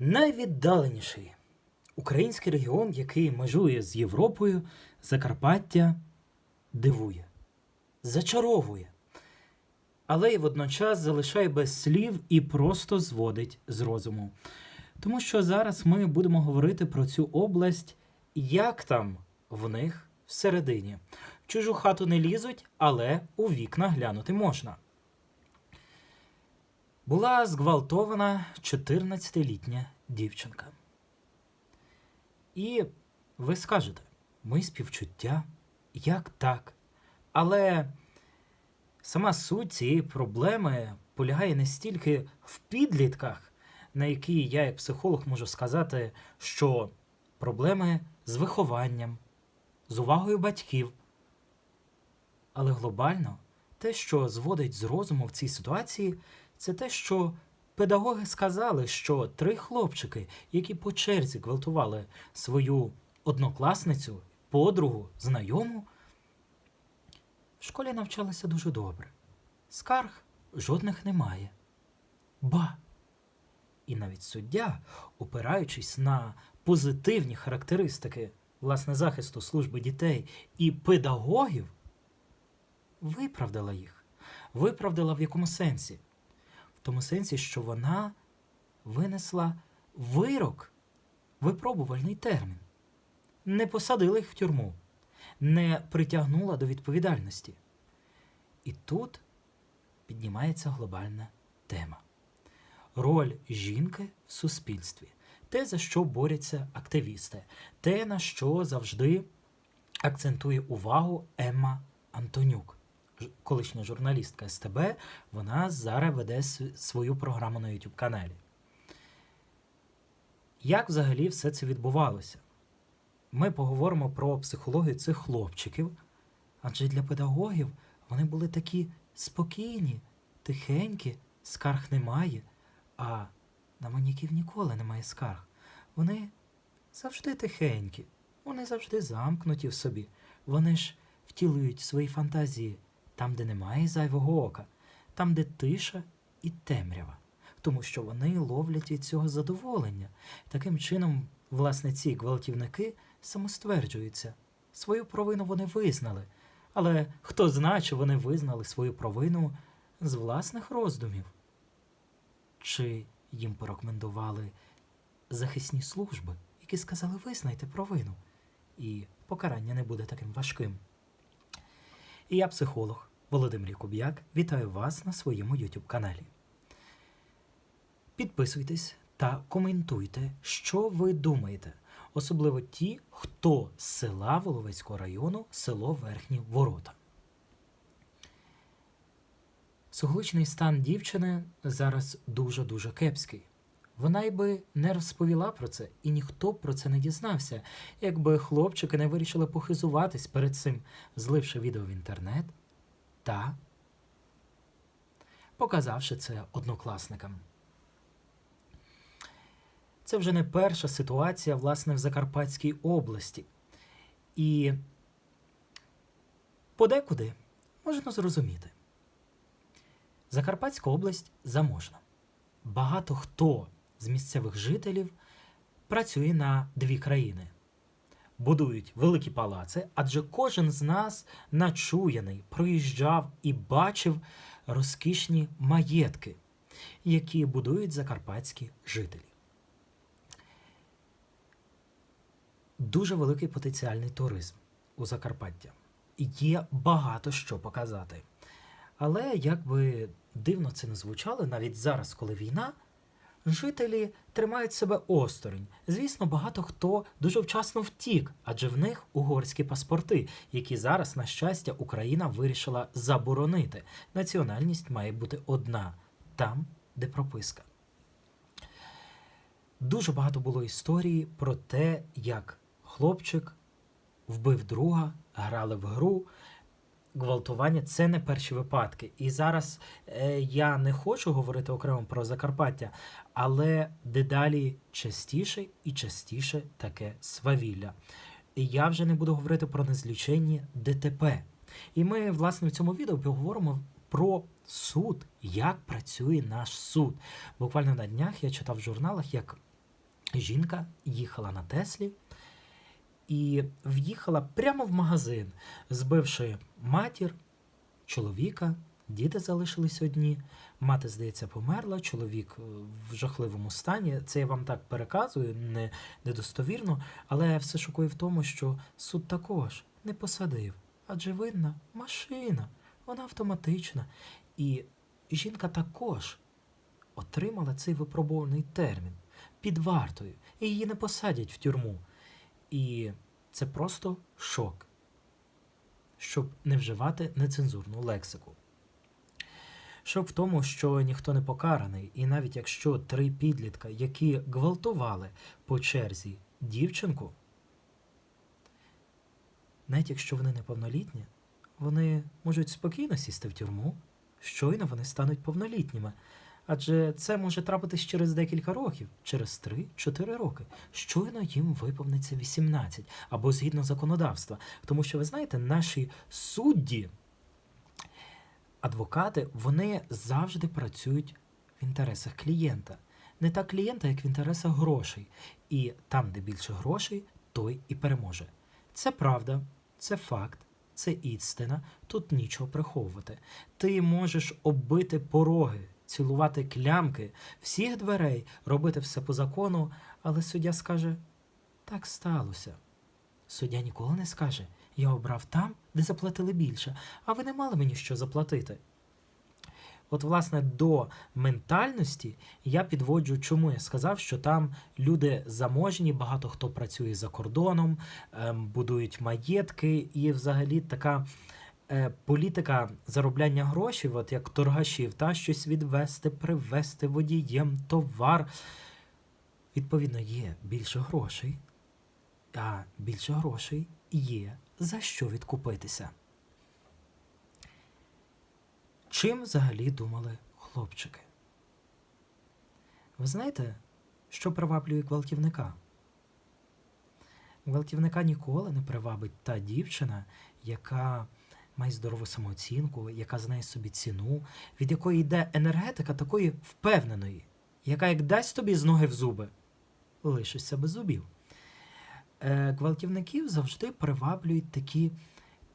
Найвіддаленіший український регіон, який межує з Європою, Закарпаття, дивує, зачаровує, але й водночас залишає без слів і просто зводить з розуму. Тому що зараз ми будемо говорити про цю область, як там в них всередині. В чужу хату не лізуть, але у вікна глянути можна. Була зґвалтована 14-літня дівчинка. І ви скажете, ми співчуття, як так? Але сама суть цієї проблеми полягає не стільки в підлітках, на які я, як психолог, можу сказати, що проблеми з вихованням, з увагою батьків. Але глобально те, що зводить з розуму в цій ситуації, це те, що педагоги сказали, що три хлопчики, які по черзі гвалтували свою однокласницю, подругу, знайому, в школі навчалися дуже добре. Скарг жодних немає. Ба! І навіть суддя, опираючись на позитивні характеристики власне захисту служби дітей і педагогів, виправдала їх. Виправдала в якому сенсі? Тому сенсі, що вона винесла вирок, випробувальний термін, не посадила їх в тюрму, не притягнула до відповідальності. І тут піднімається глобальна тема. Роль жінки в суспільстві, те, за що борються активісти, те, на що завжди акцентує увагу Емма Антонюк колишня журналістка СТБ, вона зараз веде свою програму на YouTube каналі. Як взагалі все це відбувалося? Ми поговоримо про психологію цих хлопчиків, адже для педагогів вони були такі спокійні, тихенькі, скарг немає, а на маньяків ніколи немає скарг. Вони завжди тихенькі, вони завжди замкнуті в собі. Вони ж втілюють свої фантазії там, де немає зайвого ока, там, де тиша і темрява, тому що вони ловлять від цього задоволення. Таким чином, власне, ці гвалтівники самостверджуються. Свою провину вони визнали. Але хто знає, чи вони визнали свою провину з власних роздумів? Чи їм порекомендували захисні служби, які сказали визнайте провину, і покарання не буде таким важким. І я, психолог Володимир Куб'як, вітаю вас на своєму YouTube каналі. Підписуйтесь та коментуйте, що ви думаєте, особливо ті, хто з села Воловецького району, село Верхні Ворота. Психологічний стан дівчини зараз дуже-дуже кепський. Вона й би не розповіла про це, і ніхто б про це не дізнався, якби хлопчики не вирішили похизуватись перед цим, зливши відео в інтернет та показавши це однокласникам. Це вже не перша ситуація, власне, в Закарпатській області. І подекуди можна зрозуміти. Закарпатська область заможна. Багато хто з місцевих жителів працює на дві країни. Будують великі палаци, адже кожен з нас начуяний, проїжджав і бачив розкішні маєтки, які будують закарпатські жителі. Дуже великий потенціальний туризм у Закарпаття. Є багато що показати. Але як би дивно це не звучало, навіть зараз, коли війна, жителі тримають себе осторонь. Звісно, багато хто дуже вчасно втік, адже в них угорські паспорти, які зараз, на щастя, Україна вирішила заборонити. Національність має бути одна там, де прописка. Дуже багато було історії про те, як хлопчик вбив друга, грали в гру. Гвалтування це не перші випадки. І зараз е, я не хочу говорити окремо про Закарпаття, але дедалі частіше і частіше таке свавілля. І я вже не буду говорити про незліченні ДТП. І ми, власне, в цьому відео поговоримо про суд, як працює наш суд. Буквально на днях я читав в журналах, як жінка їхала на Теслі і в'їхала прямо в магазин, збивши матір, чоловіка, діти залишились одні. Мати, здається, померла, чоловік е, в жахливому стані. Це я вам так переказую, не, недостовірно, але все шокує в тому, що суд також не посадив. Адже винна машина, вона автоматична. І жінка також отримала цей випробований термін під вартою, і її не посадять в тюрму. І це просто шок, щоб не вживати нецензурну лексику. Шок в тому, що ніхто не покараний, і навіть якщо три підлітка, які гвалтували по черзі дівчинку, навіть якщо вони неповнолітні, вони можуть спокійно сісти в тюрму, щойно вони стануть повнолітніми. Адже це може трапитись через декілька років, через 3-4 роки. Щойно їм виповниться 18 або згідно законодавства. Тому що ви знаєте, наші судді, адвокати, вони завжди працюють в інтересах клієнта. Не так клієнта, як в інтересах грошей. І там, де більше грошей, той і переможе. Це правда, це факт, це істина. Тут нічого приховувати. Ти можеш оббити пороги, цілувати клямки, всіх дверей, робити все по закону, але суддя скаже: так сталося. Суддя ніколи не скаже: я обрав там, де заплатили більше, а ви не мали мені що заплатити. От, власне, до ментальності я підводжу, чому я сказав, що там люди заможні, багато хто працює за кордоном, ем, будують маєтки, і взагалі така політика заробляння грошей, от як торгашів, та щось відвести, привезти водієм, товар. Відповідно, є більше грошей, а більше грошей є за що відкупитися. Чим взагалі думали хлопчики? Ви знаєте, що приваблює гвалтівника? Гвалтівника ніколи не привабить та дівчина, яка має здорову самооцінку, яка знає собі ціну, від якої йде енергетика такої впевненої, яка як дасть тобі з ноги в зуби, лишишся без зубів. Е, гвалтівників завжди приваблюють такі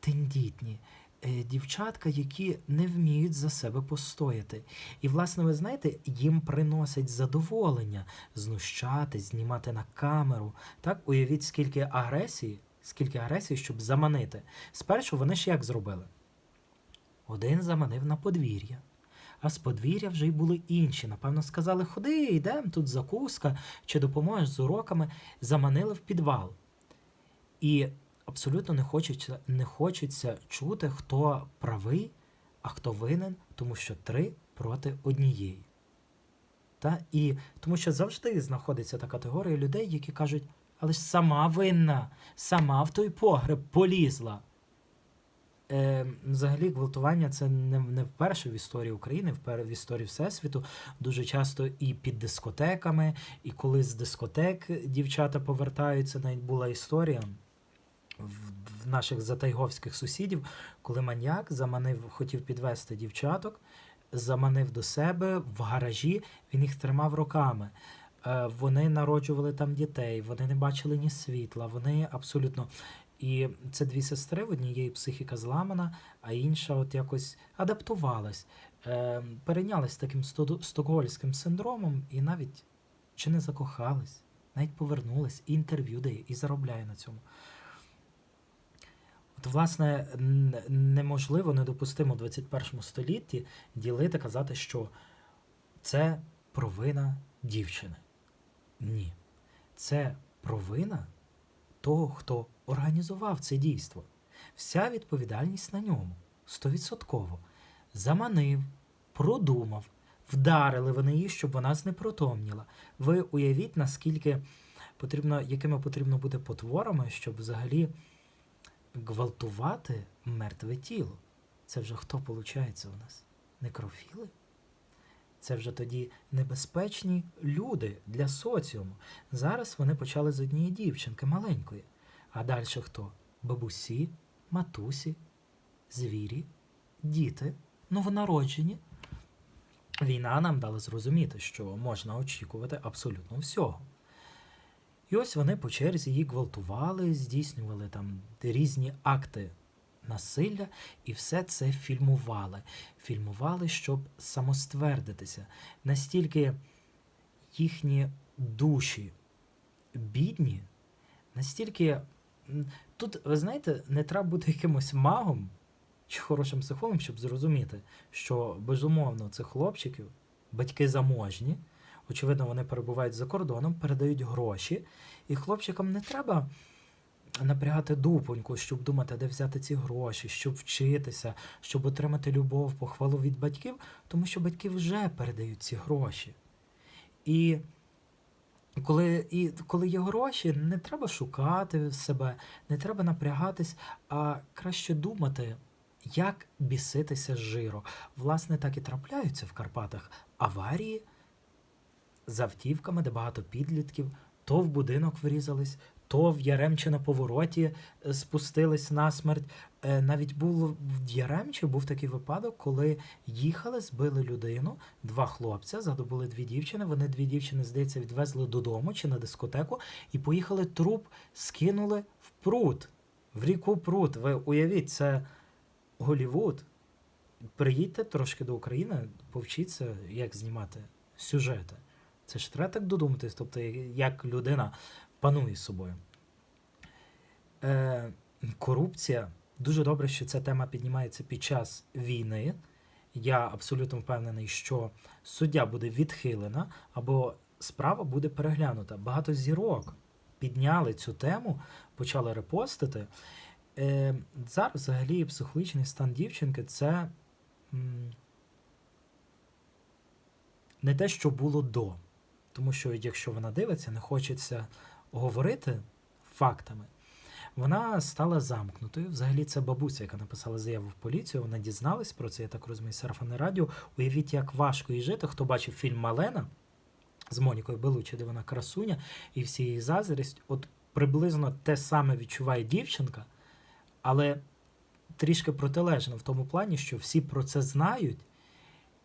тендітні е, дівчатка, які не вміють за себе постояти. І, власне, ви знаєте, їм приносить задоволення знущатись, знімати на камеру. Так, уявіть, скільки агресії, скільки агресії, щоб заманити. Спершу вони ж як зробили? Один заманив на подвір'я. А з подвір'я вже й були інші. Напевно, сказали, ходи, йдемо, тут закуска, чи допоможеш з уроками, заманили в підвал. І абсолютно не хочеться, не хочеться чути, хто правий, а хто винен, тому що три проти однієї. Та? І тому що завжди знаходиться та категорія людей, які кажуть, але ж сама винна, сама в той погреб полізла. Е, взагалі, гвалтування це не, не вперше в історії України, впер, в історії Всесвіту. Дуже часто і під дискотеками, і коли з дискотек дівчата повертаються, навіть була історія в наших затайговських сусідів, коли маньяк заманив, хотів підвести дівчаток, заманив до себе в гаражі, він їх тримав руками. Е, Вони народжували там дітей, вони не бачили ні світла, вони абсолютно. І це дві сестри, в однієї психіка зламана, а інша от якось адаптувалась, е, перейнялась таким стокгольським синдромом і навіть чи не закохались, навіть повернулась, і інтерв'ю дає, і заробляє на цьому. От, власне, неможливо, недопустимо в 21 столітті ділити, казати, що це провина дівчини. Ні. Це провина того, хто організував це дійство. Вся відповідальність на ньому стовідсотково. Заманив, продумав, вдарили вони її, щоб вона знепритомніла. Ви уявіть, наскільки потрібно, якими потрібно бути потворами, щоб взагалі гвалтувати мертве тіло. Це вже хто виходить у нас? Некрофіли? Це вже тоді небезпечні люди для соціуму. Зараз вони почали з однієї дівчинки маленької. А далі хто? Бабусі, матусі, звірі, діти, новонароджені. Війна нам дала зрозуміти, що можна очікувати абсолютно всього. І ось вони по черзі її гвалтували, здійснювали там різні акти насилля, і все це фільмували. Фільмували, щоб самоствердитися. Настільки їхні душі бідні, настільки. Тут, ви знаєте, не треба бути якимось магом чи хорошим психологом, щоб зрозуміти, що безумовно цих хлопчиків батьки заможні, очевидно, вони перебувають за кордоном, передають гроші, і хлопчикам не треба напрягати дупоньку, щоб думати, де взяти ці гроші, щоб вчитися, щоб отримати любов, похвалу від батьків, тому що батьки вже передають ці гроші. І коли, і коли є гроші, не треба шукати себе, не треба напрягатись, а краще думати, як біситися з жиру. Власне, так і трапляються в Карпатах аварії з автівками, де багато підлітків, то в будинок врізались, то в Яремче на повороті е, спустились на смерть. Навіть був в Яремче був такий випадок, коли їхали, збили людину, два хлопця, ззаду були дві дівчини. Вони дві дівчини, здається, відвезли додому чи на дискотеку і поїхали труп, скинули в пруд, в ріку пруд. Ви уявіть, це Голівуд. Приїдьте трошки до України, повчіться, як знімати сюжети. Це ж треба так додуматись, тобто, як людина панує собою. Е, корупція. Дуже добре, що ця тема піднімається під час війни. Я абсолютно впевнений, що суддя буде відхилена або справа буде переглянута. Багато зірок підняли цю тему, почали репостити. Е, зараз взагалі психологічний стан дівчинки це м, не те, що було до. Тому що якщо вона дивиться, не хочеться говорити фактами, вона стала замкнутою. Взагалі, це бабуся, яка написала заяву в поліцію. Вона дізналась про це, я так розумію, сарафанне радіо. Уявіть, як важко їй жити. Хто бачив фільм Малена з Монікою Белучі, де вона красуня, і всі її заздрість, от приблизно те саме відчуває дівчинка, але трішки протилежно в тому плані, що всі про це знають.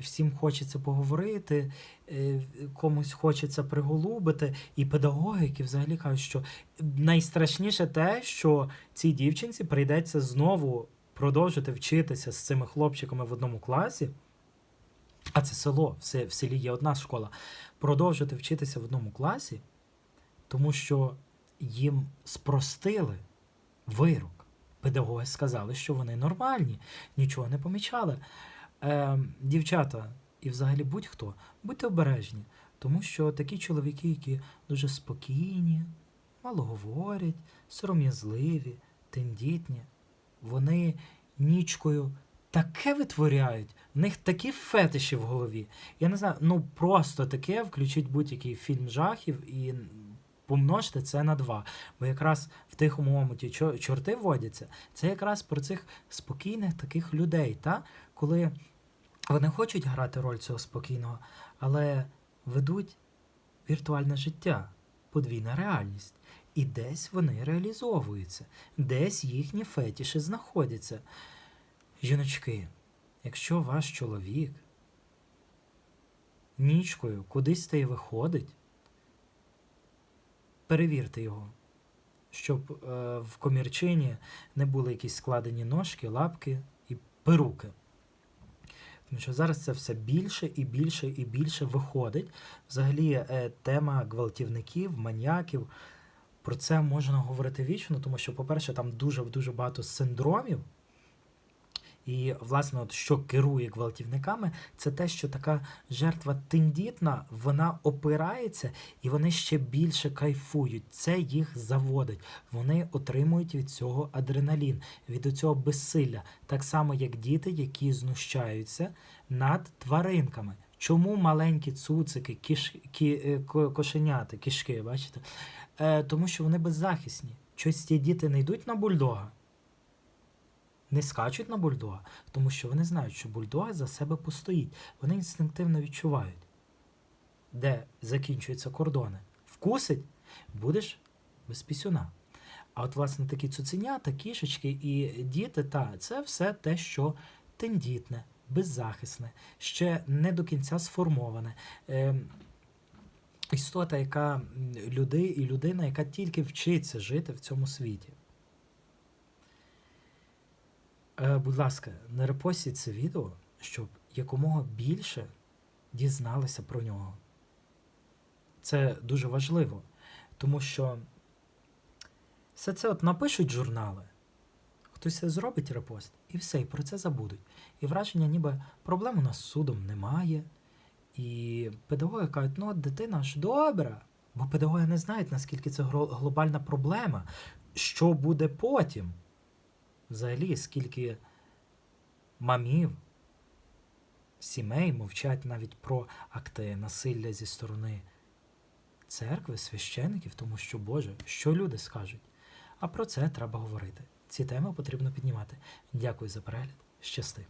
Всім хочеться поговорити, е, комусь хочеться приголубити. І педагоги, які взагалі кажуть, що найстрашніше те, що цій дівчинці прийдеться знову продовжити вчитися з цими хлопчиками в одному класі. А це село, все, в селі є одна школа. Продовжити вчитися в одному класі, тому що їм спростили вирок. Педагоги сказали, що вони нормальні, нічого не помічали. Е, дівчата і взагалі будь-хто, будьте обережні, тому що такі чоловіки, які дуже спокійні, мало говорять, сором'язливі, тендітні, вони нічкою таке витворяють, в них такі фетиші в голові. Я не знаю, ну просто таке, включіть будь-який фільм жахів і помножте це на два. Бо якраз в тихому омуті чо- чорти водяться, це якраз про цих спокійних таких людей, та? коли вони хочуть грати роль цього спокійного, але ведуть віртуальне життя, подвійна реальність. І десь вони реалізовуються, десь їхні фетіші знаходяться. Жіночки, якщо ваш чоловік нічкою кудись та й виходить, перевірте його, щоб е, в комірчині не були якісь складені ножки, лапки і перуки. Тому що зараз це все більше і більше і більше виходить. Взагалі, е, тема гвалтівників, маніяків. Про це можна говорити вічно, тому що, по-перше, там дуже дуже багато синдромів. І, власне, от що керує гвалтівниками, це те, що така жертва тендітна, вона опирається і вони ще більше кайфують. Це їх заводить. Вони отримують від цього адреналін, від цього безсилля. Так само, як діти, які знущаються над тваринками. Чому маленькі цуцики, кіш, кі, е, кошеняти, кішки, бачите? Е, тому що вони беззахисні. Щось ті діти не йдуть на бульдога, не скачуть на бульдога, тому що вони знають, що бульдог за себе постоїть. Вони інстинктивно відчувають, де закінчуються кордони. Вкусить, будеш без пісюна. А от, власне, такі цуценята, кішечки і діти, та, це все те, що тендітне, беззахисне, ще не до кінця сформоване. Ем, істота, яка люди, і людина, яка тільки вчиться жити в цьому світі. Е, будь ласка, не репостіть це відео, щоб якомога більше дізналися про нього. Це дуже важливо, тому що все це от напишуть журнали, хтось зробить репост, і все, і про це забудуть. І враження, ніби проблем у нас з судом немає. І педагоги кажуть, ну дитина ж добра, бо педагоги не знають, наскільки це глобальна проблема, що буде потім. Взагалі, скільки мамів, сімей мовчать навіть про акти насилля зі сторони церкви, священиків, тому що, Боже, що люди скажуть? А про це треба говорити. Ці теми потрібно піднімати. Дякую за перегляд. Щасти.